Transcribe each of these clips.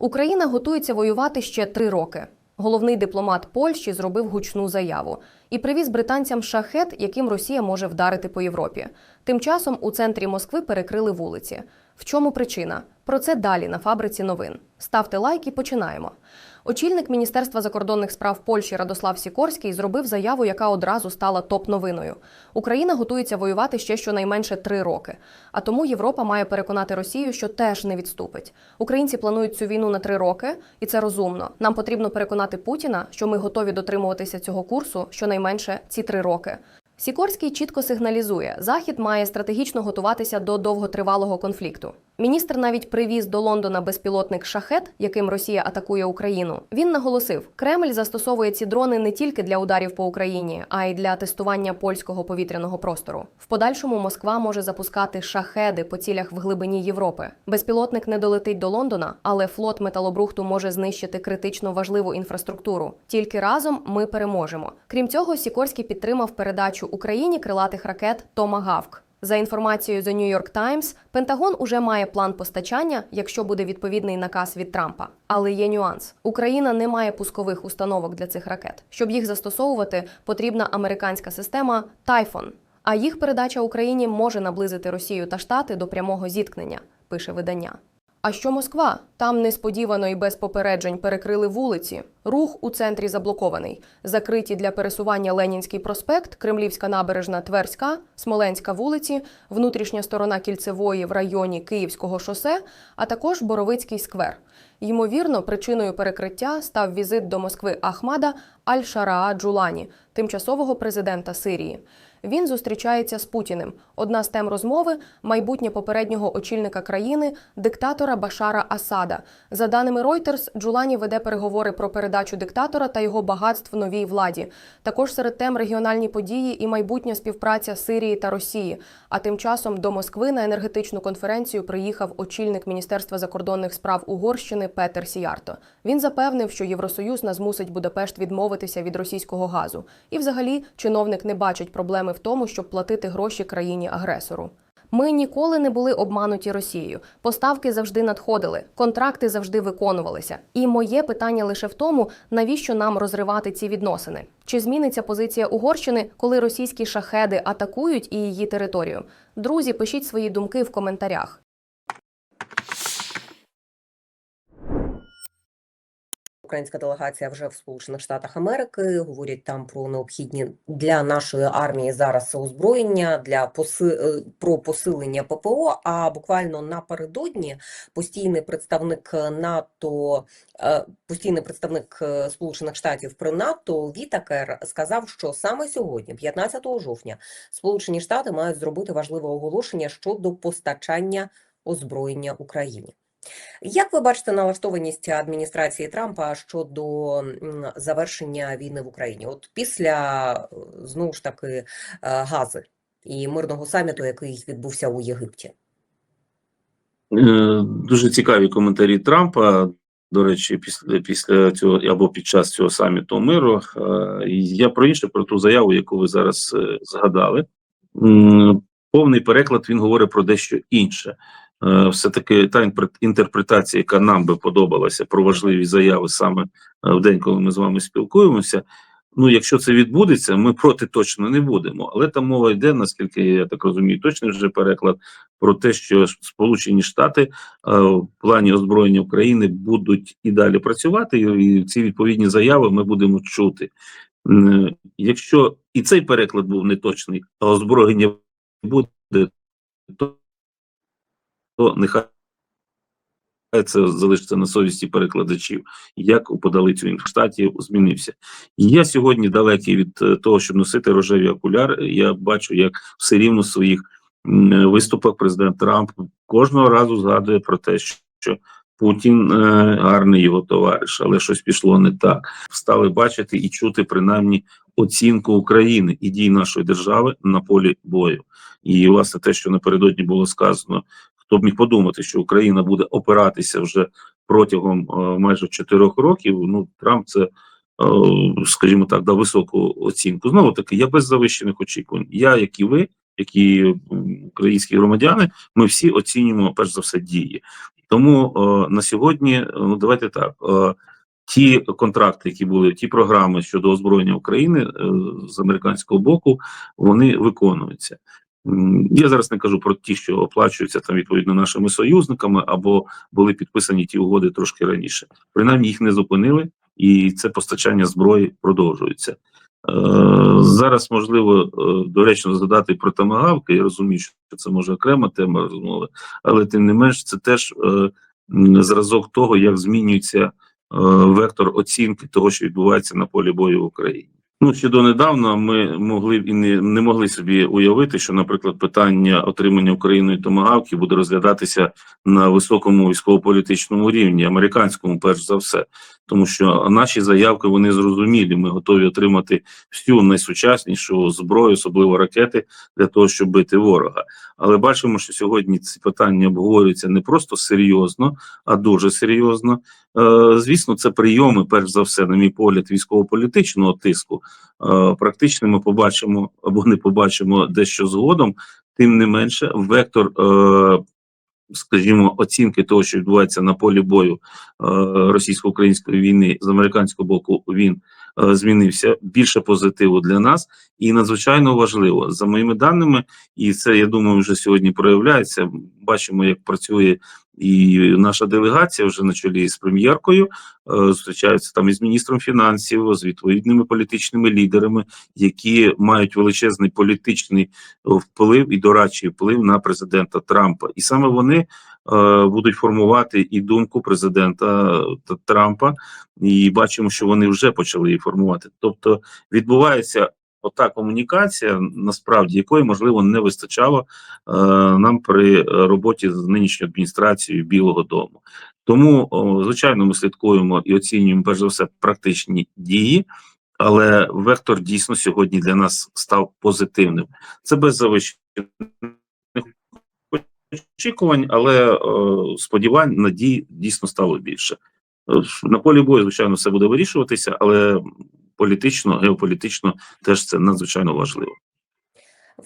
Україна готується воювати ще три роки. Головний дипломат Польщі зробив гучну заяву і привіз британцям шахет, яким Росія може вдарити по Європі. Тим часом у центрі Москви перекрили вулиці. В чому причина? Про це далі на фабриці новин. Ставте лайк і починаємо. Очільник Міністерства закордонних справ Польщі Радослав Сікорський зробив заяву, яка одразу стала топ-новиною. Україна готується воювати ще щонайменше три роки. А тому Європа має переконати Росію, що теж не відступить. Українці планують цю війну на три роки, і це розумно. Нам потрібно переконати Путіна, що ми готові дотримуватися цього курсу щонайменше ці три роки. Сікорський чітко сигналізує, захід має стратегічно готуватися до довготривалого конфлікту. Міністр навіть привіз до Лондона безпілотник шахет, яким Росія атакує Україну. Він наголосив, Кремль застосовує ці дрони не тільки для ударів по Україні, а й для тестування польського повітряного простору. В подальшому Москва може запускати шахеди по цілях в глибині Європи. Безпілотник не долетить до Лондона, але флот металобрухту може знищити критично важливу інфраструктуру. Тільки разом ми переможемо. Крім цього, Сікорський підтримав передачу Україні крилатих ракет Томагавк. За інформацією The New York Times, Пентагон уже має план постачання, якщо буде відповідний наказ від Трампа. Але є нюанс: Україна не має пускових установок для цих ракет. Щоб їх застосовувати, потрібна американська система Тайфон. А їх передача Україні може наблизити Росію та Штати до прямого зіткнення, пише видання. А що Москва? Там несподівано і без попереджень перекрили вулиці. Рух у центрі заблокований. Закриті для пересування Ленінський проспект, Кремлівська набережна Тверська, Смоленська вулиці, внутрішня сторона кільцевої в районі Київського шосе, а також Боровицький сквер. Ймовірно, причиною перекриття став візит до Москви Ахмада Аль-Шараа Джулані, тимчасового президента Сирії. Він зустрічається з Путіним. Одна з тем розмови майбутнє попереднього очільника країни, диктатора Башара Асада. За даними Reuters, Джулані веде переговори про передачу диктатора та його багатств новій владі. Також серед тем регіональні події і майбутня співпраця Сирії та Росії. А тим часом до Москви на енергетичну конференцію приїхав очільник Міністерства закордонних справ Угорщини Петер Сіярто. Він запевнив, що Євросоюз не змусить Будапешт відмовитися від російського газу. І, взагалі, чиновник не бачить проблеми в тому, щоб платити гроші країні-агресору. Ми ніколи не були обмануті Росією. Поставки завжди надходили, контракти завжди виконувалися. І моє питання лише в тому, навіщо нам розривати ці відносини? Чи зміниться позиція Угорщини, коли російські шахеди атакують і її територію? Друзі, пишіть свої думки в коментарях. Українська делегація вже в Сполучених Штатах Америки говорять там про необхідні для нашої армії зараз озброєння для поси... е, про посилення ППО. А буквально напередодні постійний представник НАТО, е, постійний представник е, Сполучених Штатів при НАТО Вітакер сказав, що саме сьогодні, 15 жовтня, Сполучені Штати мають зробити важливе оголошення щодо постачання озброєння Україні. Як ви бачите налаштованість адміністрації Трампа щодо завершення війни в Україні? От після е, знову ж таки е, Гази і мирного саміту, який відбувся у Єгипті? Е, Дуже цікаві коментарі Трампа. До речі, після після цього або під час цього саміту миру. Я про інше, про ту заяву, яку ви зараз згадали. Повний переклад він говорить про дещо інше. Е, Все-таки та інтерпретація, яка нам би подобалася про важливі заяви саме е, в день, коли ми з вами спілкуємося. Ну, якщо це відбудеться, ми проти точно не будемо. Але там мова йде, наскільки я так розумію, точний вже переклад про те, що Сполучені Штати е, в плані озброєння України будуть і далі працювати, і ці відповідні заяви ми будемо чути. М, Якщо і цей переклад був неточний, а озброєння буде, то, то нехай це залишиться на совісті перекладачів, як подали цю штаті змінився. Я сьогодні далекий від е, того, щоб носити рожеві окуляри. Я бачу, як все рівно в своїх виступах президент Трамп кожного разу згадує про те, що Путін е, гарний його товариш, але щось пішло не так. Стали бачити і чути принаймні оцінку України і дій нашої держави на полі бою. І власне те, що напередодні було сказано, хто б міг подумати, що Україна буде опиратися вже протягом е, майже чотирьох років. Ну Трамп це. е, Скажімо так, дав високу оцінку. Знову таки, я без завищених очікувань. Я, як і ви, як і українські громадяни, ми всі оцінюємо перш за все дії. Тому о, на сьогодні, ну давайте так. Ті контракти, які були, ті програми щодо озброєння України е, з американського боку, вони виконуються. Я зараз не кажу про ті, що оплачуються там відповідно нашими союзниками, або були підписані ті угоди трошки раніше. Принаймні їх не зупинили, і це постачання зброї продовжується. Е, Зараз можливо е, доречно згадати про тамагавки. Я розумію, що це може окрема тема розмови, але тим не менш, це теж е, зразок того, як змінюється вектор оцінки того, що відбувається на полі бою в Україні. Ну ще донедавна ми могли і не, не могли собі уявити, що, наприклад, питання отримання Україною томагавки буде розглядатися на високому військово-політичному рівні, американському, перш за все, тому що наші заявки вони зрозумілі. Ми готові отримати всю найсучаснішу зброю, особливо ракети, для того, щоб бити ворога. Але бачимо, що сьогодні ці питання обговорюються не просто серйозно, а дуже серйозно. Е, Звісно, це прийоми, перш за все, на мій погляд, військово-політичного тиску. Е, Практично ми побачимо або не побачимо дещо згодом. Тим не менше, вектор, е, скажімо, оцінки того, що відбувається на полі бою е, російсько-української війни з американського боку, він е, змінився більше позитиву для нас, і надзвичайно важливо за моїми даними, і це я думаю, вже сьогодні проявляється. Бачимо, як працює і наша делегація вже на чолі з прем'єркою. е, Зустрічаються там із міністром фінансів, з відповідними політичними лідерами, які мають величезний політичний е, вплив і дорадчий вплив на президента Трампа, і саме вони е, будуть формувати і думку президента Трампа, і бачимо, що вони вже почали її формувати. Тобто відбувається ота комунікація, насправді якої можливо не вистачало е, нам при роботі з нинішньою адміністрацією Білого Дому. Тому, о, звичайно, ми слідкуємо і оцінюємо перш за все практичні дії. Але вектор дійсно сьогодні для нас став позитивним. Це без завищених очікувань, але е, сподівань, надій дійсно стало більше. Е, На полі бою, звичайно, все буде вирішуватися, але політично, геополітично теж це надзвичайно важливо.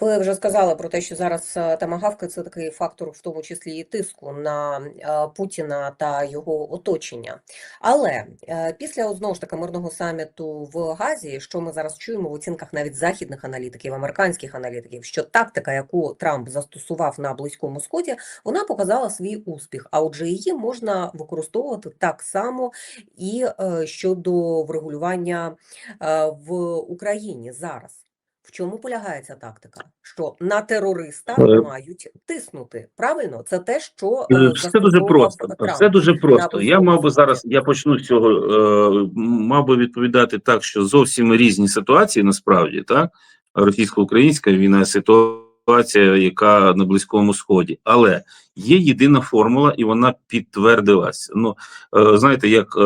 Ви вже сказали про те, що зараз е, тамагавки це такий фактор, в тому числі і тиску на е, Путіна та його оточення. Але е, після знову ж таки мирного саміту в Газі, що ми зараз чуємо в оцінках навіть західних аналітиків, американських аналітиків, що тактика, яку Трамп застосував на Близькому Сході, вона показала свій успіх. А отже, її можна використовувати так само і е, щодо врегулювання е, в Україні зараз. В чому полягає ця тактика? Що на терориста Е, мають тиснути. Правильно? Це те, що Е, е, Все дуже просто. Трамп. Все дуже просто. Я мав би зараз, я почну з цього, мав би відповідати так, що зовсім різні ситуації насправді, так? Російсько-українська війна, ситуація, яка на Близькому Сході. Але є єдина формула, і вона підтвердилась. Ну, знаєте, як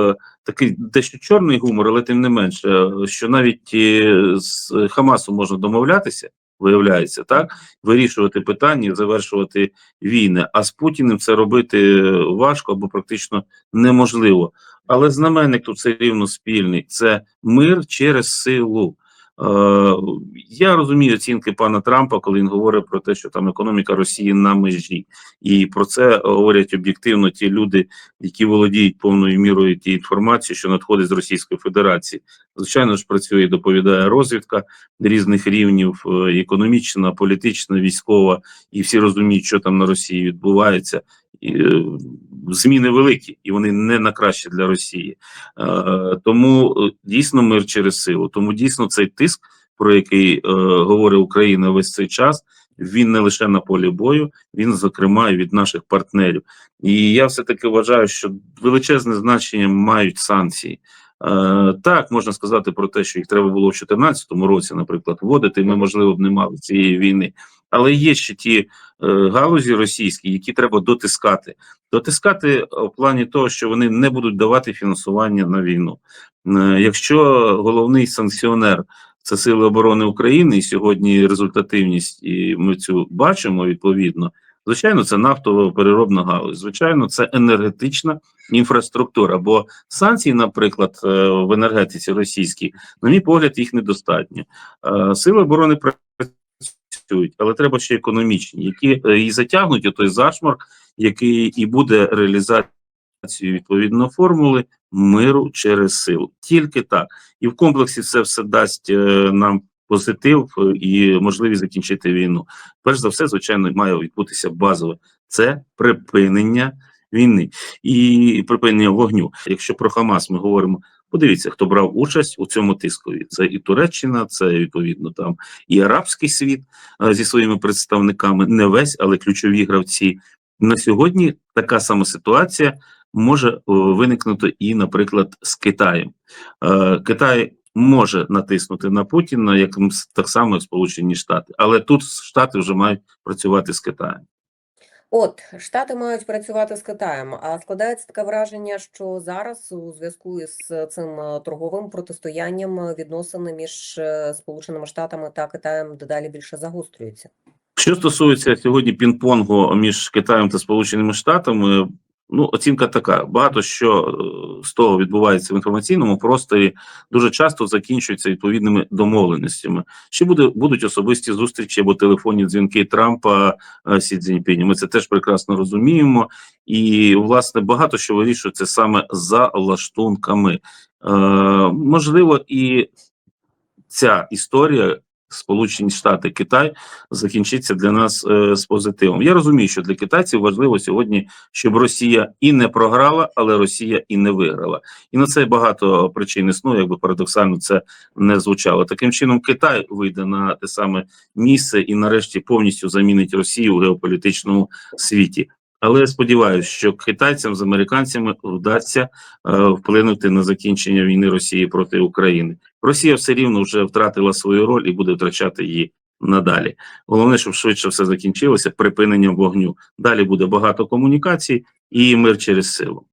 такий дещо чорний гумор, але тим не менше, е, що навіть е, з Хамасом можна домовлятися, виявляється, так? Вирішувати питання, завершувати війни. А з Путіним це робити важко або практично неможливо. Але знаменник тут все рівно спільний: це мир через силу. Е, я розумію оцінки пана Трампа, коли він говорить про те, що там економіка Росії на межі, і про це говорять об'єктивно ті люди, які володіють повною мірою тієї інформації, що надходить з Російської Федерації. Звичайно ж, працює і доповідає розвідка різних рівнів: е, економічна, політична, військова, і всі розуміють, що там на Росії відбувається. Е, Зміни великі, і вони не на краще для Росії. Е, Тому е, дійсно мир через силу. Тому дійсно цей тиск, про який говорить Україна весь цей час, він не лише на полі бою, він зокрема і від наших партнерів. І я все таки вважаю, що величезне значення мають санкції. Е, так, можна сказати про те, що їх треба було в 2014 році, наприклад, вводити. Ми, можливо, б не мали цієї війни. Але є ще ті е, галузі російські, які треба дотискати. Дотискати в плані того, що вони не будуть давати фінансування на війну. Е, якщо головний санкціонер це Сили оборони України, і сьогодні результативність, і ми цю бачимо відповідно. Звичайно, це нафтово-переробна галузь. Звичайно, це енергетична інфраструктура. Бо санкцій, наприклад, е, в енергетиці російській, на мій погляд, їх недостатньо. Е, Сили оборони працюють, але треба ще економічні, які е, і затягнуть той зашморк, який і буде реалізацією відповідно формули миру через силу. Тільки так. І в комплексі це все дасть е, нам позитив е, і можливість закінчити війну. Перш за все, звичайно, має відбутися базове це припинення війни і припинення вогню. Якщо про Хамас ми говоримо, подивіться, хто брав участь у цьому тискові. Це і Туреччина, це відповідно там і арабський світ е, зі своїми представниками, не весь, але ключові гравці. На сьогодні така сама ситуація може е, виникнути і, наприклад, з Китаєм. Е, Китай може натиснути на Путіна, як так само як Сполучені Штати, але тут Штати вже мають працювати з Китаєм. От, Штати мають працювати з Китаєм, а складається таке враження, що зараз у зв'язку із цим е, торговим протистоянням е, відносини між е, Сполученими Штатами та Китаєм дедалі більше загострюються. Що стосується сьогодні пінг-понгу між Китаєм та Сполученими Штатами, ну оцінка така: багато що е, з того відбувається в інформаційному просторі, дуже часто закінчується відповідними домовленостями. Ще буде будуть особисті зустрічі або телефонні дзвінки Трампа е, Сі Цзіньпіні. Ми це теж прекрасно розуміємо, і власне багато що вирішується саме за лаштунками. Е, можливо, і ця історія. Сполучені Штати Китай закінчиться для нас е, з позитивом. Я розумію, що для китайців важливо сьогодні, щоб Росія і не програла, але Росія і не виграла. І на це багато причин існує, якби парадоксально це не звучало. Таким чином, Китай вийде на те саме місце і, нарешті, повністю замінить Росію у геополітичному світі. Але сподіваюся, що китайцям з американцями вдасться е, вплинути на закінчення війни Росії проти України. Росія все рівно вже втратила свою роль і буде втрачати її надалі. Головне, щоб швидше все закінчилося припиненням вогню. Далі буде багато комунікацій і мир через силу.